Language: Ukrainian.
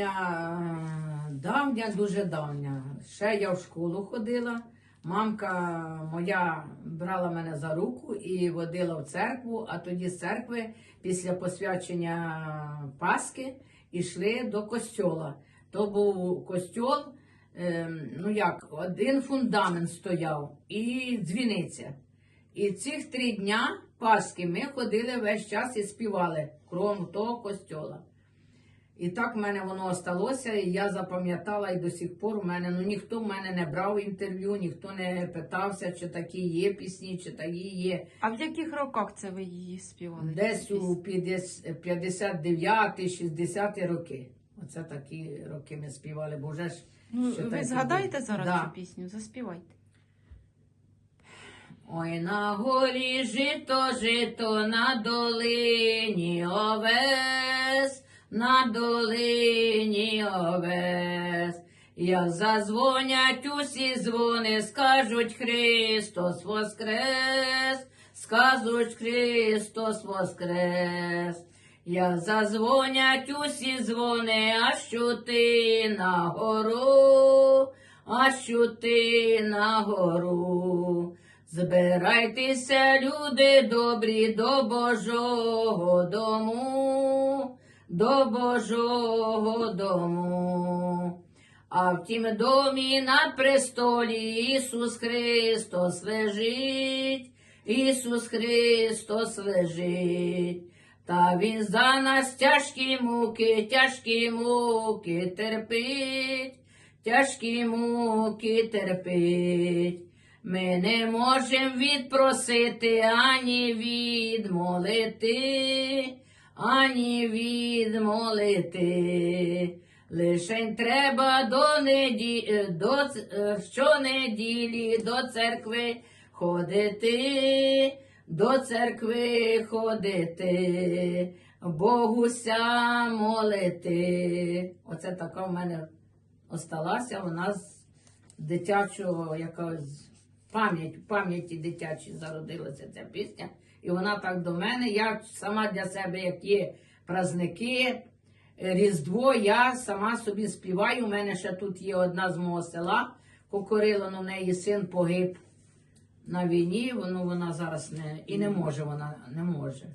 Я давня, дуже давня. Ще я в школу ходила. Мамка моя брала мене за руку і водила в церкву, а тоді з церкви після посвячення Пасхи йшли до костьола. То був костьол, ем, ну як, один фундамент стояв і дзвіниця. І цих три дня Пасхи ми ходили весь час і співали кром того костьола. І так в мене воно осталося, і я запам'ятала, і до сих пор в мене ну ніхто в мене не брав інтерв'ю, ніхто не питався, чи такі є пісні, чи такі є. А в яких роках це ви її співали? Десь у пісню? 59-60 роки. Оце такі роки ми співали, бо вже ж Ну, ще ви згадаєте були. зараз Да. цю пісню? Заспівайте. Ой на горі жито, жито на долині овес, на долині овес. Як зазвонять усі дзвони, скажуть Христос воскрес, скажуть Христос воскрес. Як зазвонять усі дзвони, а що ти на гору, а що ти на гору. Збирайтеся, люди добрі, до Божого дому, до Божого дому. А в тім домі на престолі Ісус Христос лежить, Ісус Христос лежить. Та Він за нас тяжкі муки, тяжкі муки терпить, тяжкі муки терпить. Ми не можемо відпросити ані відмолити, ані відмолити. Лишень треба до неді... е, до... е, щонеділі до церкви ходити, до церкви ходити, Богуся молити. Оце така в мене осталася вона з дитячого якогось пам'ять, пам'яті дитячій зародилася ця пісня. І вона так до мене. Я сама для себе, як є праздники, Різдво, я сама собі співаю. У мене ще тут є одна з мого села Кокорило, ну неї син погиб на війні, воно вона зараз не і не може, вона не може.